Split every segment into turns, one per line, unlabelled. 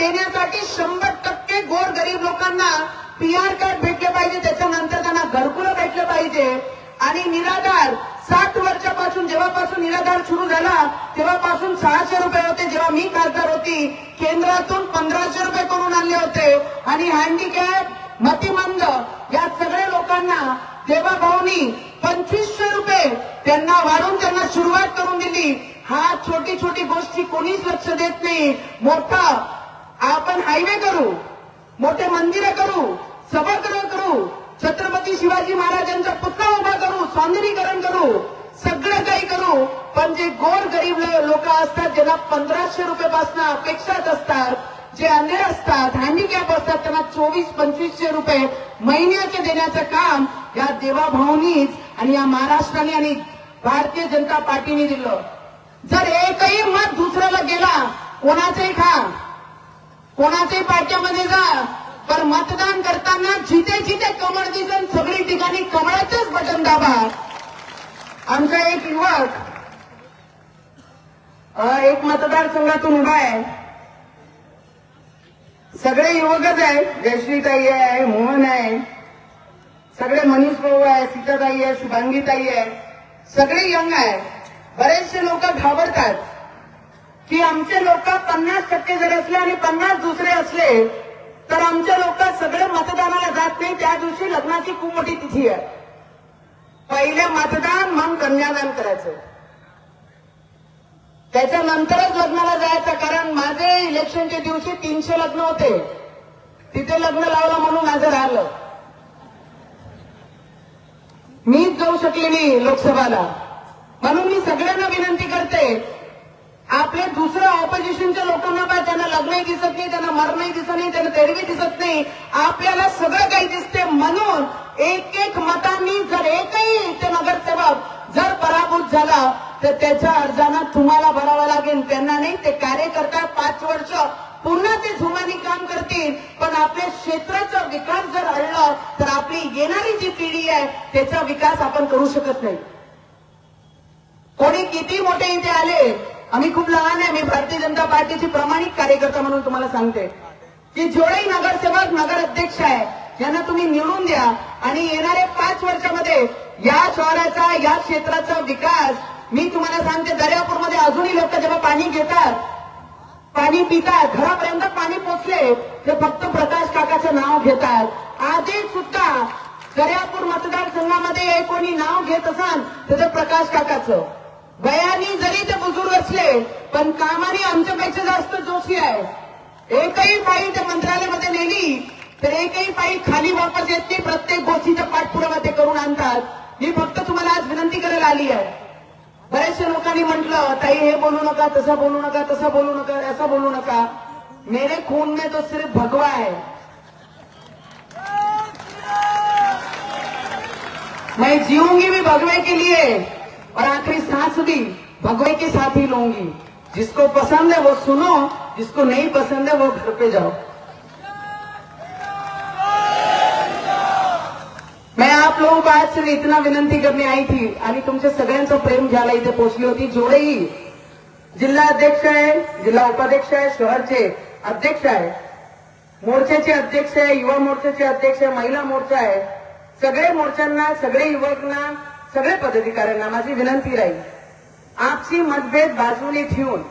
देण्यासाठी शंभर टक्के गोर गरीब लोकांना पीआर कार्ड भेटले पाहिजे. त्याच्यानंतर त्यांना घरकुलं भेटलं पाहिजे. आणि निराधार सात वर्षापासून जेव्हापासून निराधार सुरू झाला तेव्हापासून सहाशे रुपये होते. जेव्हा मी खासदार होती केंद्रातून पंधराशे रुपये करून आणले होते. आणि हँडिकॅप मतिमंद या सगळ्या लोकांना देवाभाऊनी पंचवीसशे रुपये त्यांना वाढून त्यांना सुरुवात करून दिली. हा छोटी छोटी गोष्टी कोणीच लक्ष देत नाही. मोठा आपण हायवे करू मोठे मंदिरं करू सभागृह करू छत्रपती शिवाजी महाराजांचा पुतळा उभा करू सौंदर्यीकरण करू सगळं काही करू पण जे गोर गरीब लोक असतात ज्यांना पंधराशे रुपयापासून अपेक्षाच असतात जे अंधे असतात हँडिकॅप असतात त्यांना चोवीस पंचवीसशे रुपये महिन्याचे देण्याचं काम या देवाभाऊनीच आणि या महाराष्ट्राने आणि भारतीय जनता पार्टीने दिलं. जर एकही मत दुसऱ्याला गेला कोणाचंही खा कोणाच्याही पार्ट्यामध्ये जा. पण मतदान करताना जिथे जिथे कमळ दिसन सगळी ठिकाणी कमळाचंच बटन दाबा. आमचा एक युवक अ, एक मतदारसंघातून उभा आहे. सगळे युवकच आहे जयश्रीताई आहे मोहन आहे. सगळे मनीष भाऊ आहे सीताताई आहे शुभांगीताई आहे. सगळे यंग आहे बरेचसे लोक घाबरतात. की आमचे लोक पन्नास टक्के जर असले आणि पन्नास दुसरे असले तर आमचे लोक सगळे मतदानाला जात नाही. त्या दिवशी लग्नाची खूप मोठी तिथी आहे. पहिले मतदान मग कन्यादान करायचं. त्याच्यानंतरच लग्नाला जायचं कारण माझे इलेक्शनच्या दिवशी तीनशे लग्न होते. तिथे लग्न लावलं म्हणून माझं राहिलं. मीच जाऊ शकले नाही लोकसभाला. म्हणून मी सगळ्यांना विनंती करते आपले दुसरं ऑपोजिशनच्या लोकांना पाहिजे त्यांना लग्नही दिसत नाही त्यांना मरणही दिसत नाही त्यांना तेरवी दिसत नाही. आपल्याला सगळं काही दिसते म्हणून एक एक मतांनी जर एकही ते नगरसेवक जर पराभूत झाला तर त्याच्या अर्जानं तुम्हाला भरावा लागेल. त्यांना नाही ते कार्यकर्ता पाच वर्ष पुन्हा ते झुमानी काम करतील. पण आपल्या क्षेत्राचा विकास जर अडला तर आपली येणारी जी पिढी आहे त्याचा विकास आपण करू शकत नाही. कोणी किती मोठे इथे आले आम्ही खूप लहान आहे मी भारतीय जनता पार्टीची प्रामाणिक कार्यकर्ता म्हणून तुम्हाला सांगते. की जेवढेही नगरसेवक नगर अध्यक्ष आहे यांना तुम्ही निवडून द्या. आणि येणाऱ्या पाच वर्षामध्ये या शहराचा या क्षेत्राचा विकास मी तुम्हाला सांगते दर्यापूरमध्ये अजूनही लोक जेव्हा पाणी घेतात पाणी पितात घरापर्यंत पाणी पोचले ते फक्त प्रकाश काकाचं नाव घेतात. आधी सुद्धा दर्यापूर मतदारसंघामध्ये कोणी नाव घेत असाल तर ते प्रकाश काकाचं. वयानी जरी ते बुजुर्ग असले पण कामाने आमच्यापेक्षा जास्त जोशी आहे. एकही पायी त्या मंत्रालयामध्ये नेली तर एकही पायी खाली वापस येत नाही प्रत्येक गोष्टीचा पाठपुरावा ते करून आणतात. मी फक्त तुम्हाला आज विनंती करायला आली आहे. बऱ्याचशा लोकांनी म्हटलं ताई हे बोलू नका तसं बोलू नका तसं बोलू नका असं बोलू नका. मेरे खून में तो सिर्फ भगवा है। मैं जीऊंगी भी भगवे के लिए। और आखिरी सांस भी भगवान के साथ ही लूंगी। जिसको पसंद है वो सुनो जिसको नहीं पसंद है वो घर पे जाओ। मैं आप लोगों को आज सिर्फ इतना विनंती करने आई थी आणि तुमच्या सगळ्यांचं प्रेम घ्यायला इथे पोहोचली होती जोडेही। जिल्हा अध्यक्ष आहे जिल्हा उपाध्यक्ष आहे शहरचे अध्यक्ष आहे मोर्चाचे अध्यक्ष आहे युवा मोर्चाचे अध्यक्ष आहे महिला मोर्चा आहे। सगळे मोर्चांना सगळे युवकांना सगळे पदाधिकाऱ्यांना माझी विनंती राहील. आपसी मतभेद बाजूने ठेवून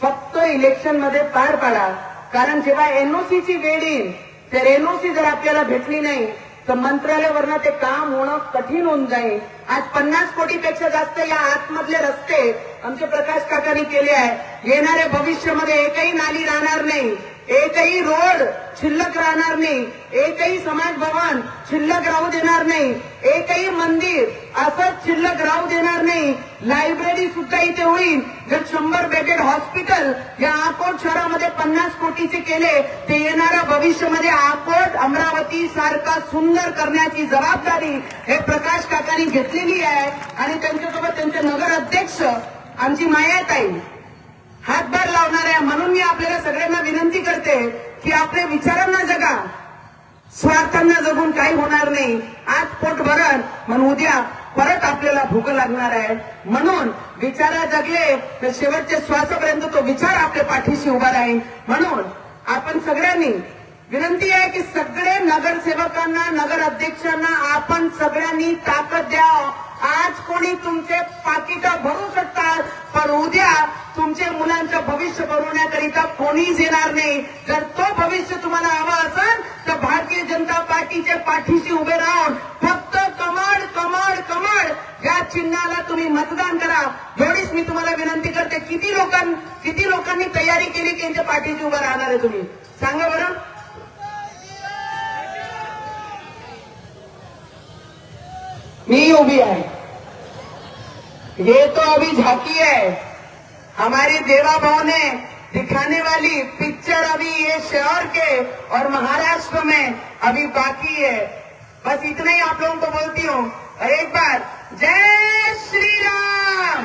फक्त इलेक्शनमध्ये पार पाडा. कारण जेव्हा एनओसीची वेळ येईल तर एनओसी जर आपल्याला भेटली नाही तर मंत्रालयावरनं ते काम होणं कठीण होऊन जाईल. आज पन्नास कोटीपेक्षा जास्त या आतमधले रस्ते आमचे प्रकाश काकांनी केले आहे. येणाऱ्या भविष्यामध्ये एकही नाली राहणार नाही. एकही रोड शिल्लक राहणार नाही. एकही समाज भवन शिल्लक राहू देणार नाही. एकही मंदिर असंच शिल्लक राहू देणार नाही. लायब्ररी सुद्धा इथे होईल. जर शंभर बेडेड हॉस्पिटल या अकोट शहरामध्ये पन्नास कोटीचे केले ते येणाऱ्या भविष्यामध्ये अकोट अमरावती सारखा सुंदर करण्याची जबाबदारी हे प्रकाश काकांनी घेतलेली आहे. आणि त्यांच्यासोबत त्यांचे नगर अध्यक्ष आमची मायाताई हातभार लावणार आहे म्हणून मी आपल्याला सगळ्यांना विनंती करते की आपल्या विचारांना जगा. स्वार्थांना जगून काही होणार नाही. आज पोट भरण म्हणून उद्या परत आपल्याला भूक लागणार आहे. म्हणून विचारा जगले तर शेवटच्या श्वासापर्यंत तो विचार आपल्या पाठीशी उभा राहील. म्हणून आपण सगळ्यांनी विनंती आहे की सगळे नगरसेवकांना नगर अध्यक्षांना आपण सगळ्यांनी ताकद द्या आज कोणी तुमचे पाकिट भरू शकतात पण उद्या तुमचे मुलांचं भविष्य बनवण्याकरिता कोणीच येणार नाही. जर तो भविष्य तुम्हाला हवा असेल भारतीय जनता पार्टीच्या पाठीशी उभे राहून फक्त कमळ कमळ कमळ. या चिन्हाला तुम्ही मतदान करा. एवढीच मी तुम्हाला विनंती करते किती लोकांनी किती लोकांनी तयारी केली की यांच्या पाठीशी उभं राहणार आहे तुम्ही? सांगा बरं. मी उभी आहे. ये तो अभी झाकी है. हमारी देवा भाव ने दिखाने वाली पिक्चर अभी ये शहर के और महाराष्ट्र में अभी बाकी है। बस इतना ही आप लोगों को बोलती हूँ। एक बार, जय श्री राम